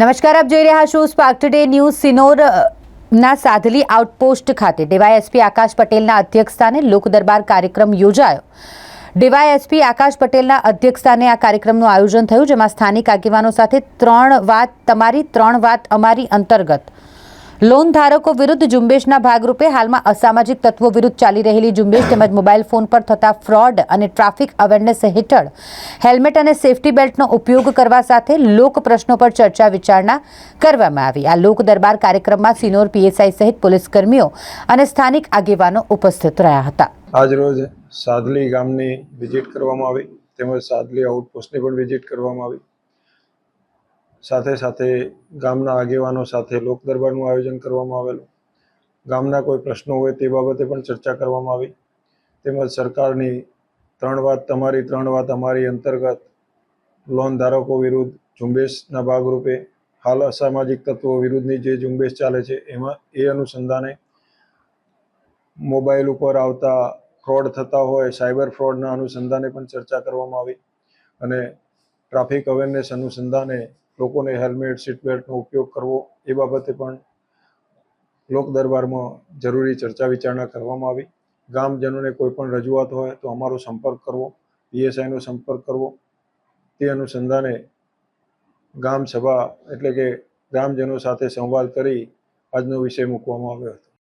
નમસ્કાર, આપ જોઈ રહ્યા છો સ્પાર્ક ટુડે ન્યૂઝ સિનોર ના સાધલી આઉટપોસ્ટ ખાતે. ડીવાયએસપી આકાશ પટેલના અધ્યક્ષસ્થાને લોકદરબાર કાર્યક્રમ યોજાયો. ડીવાયએસપી આકાશ પટેલના અધ્યક્ષસ્થાને આ કાર્યક્રમનું આયોજન થયું, જેમાં સ્થાનિક આગેવાનો સાથે ત્રણ વાત તમારી, ત્રણ વાત અમારી અંતર્ગત. લોન ધારકો વિરુદ્ધ ઝુંબેશના ભાગરૂપે હાલમાં અસામાજિક તત્વો વિરુદ્ધ ચાલી રહેલી ઝુંબેશ તેમજ મોબાઈલ ફોન પર થતા ફ્રોડ અને ટ્રાફિક અવેરનેસ હેઠળ હેલ્મેટ અને સેફટી બેલ્ટનો ઉપયોગ કરવા સાથે લોક પ્રશ્નો પર ચર્ચા વિચારણા કરવામાં આવી. આ લોક દરબાર કાર્યક્રમમાં સિનોર પીએસઆઈ સહિત પોલીસ કર્મીઓ અને સ્થાનિક આગેવાનો ઉપસ્થિત રહ્યા હતા. આજરોજ સાદલી ગામની વિઝિટ કરવામાં આવી. તેમજ સાદલી આઉટપોસ્ટની પણ વિઝિટ કરવામાં આવી. સાથે સાથે ગામના આગેવાનો સાથે લોક દરબારનું આયોજન કરવામાં આવેલું. ગામના કોઈ પ્રશ્નો હોય તે બાબતે પણ ચર્ચા કરવામાં આવી. તેમજ સરકારની ત્રણ વાત, તમારી ત્રણ વાત, અમારી અંતર્ગત લોન ધારકો વિરુદ્ધ ઝુંબેશના ભાગરૂપે હાલ અસામાજિક તત્વો વિરુદ્ધની જે ઝુંબેશ ચાલે છે, એમાં એ અનુસંધાને મોબાઈલ ઉપર આવતા ફ્રોડ થતા હોય, સાયબર ફ્રોડના અનુસંધાને પણ ચર્ચા કરવામાં આવી. અને ટ્રાફિક અવેરનેસ અનુસંધાને લોકોને હેલ્મેટ સીટ બેલ્ટનો ઉપયોગ કરવો એ બાબતે પણ લોક દરબારમાં જરૂરી ચર્ચા વિચારણા કરવામાં આવી. ગામજનોને કોઈ પણ રજૂઆત હોય તો અમારો સંપર્ક કરવો, પીએસઆઈનો સંપર્ક કરવો. તે અનુસંધાને ગામ સભા એટલે કે ગ્રામજનો સાથે સંવાદ કરી આજનો વિષય મૂકવામાં આવ્યો હતો.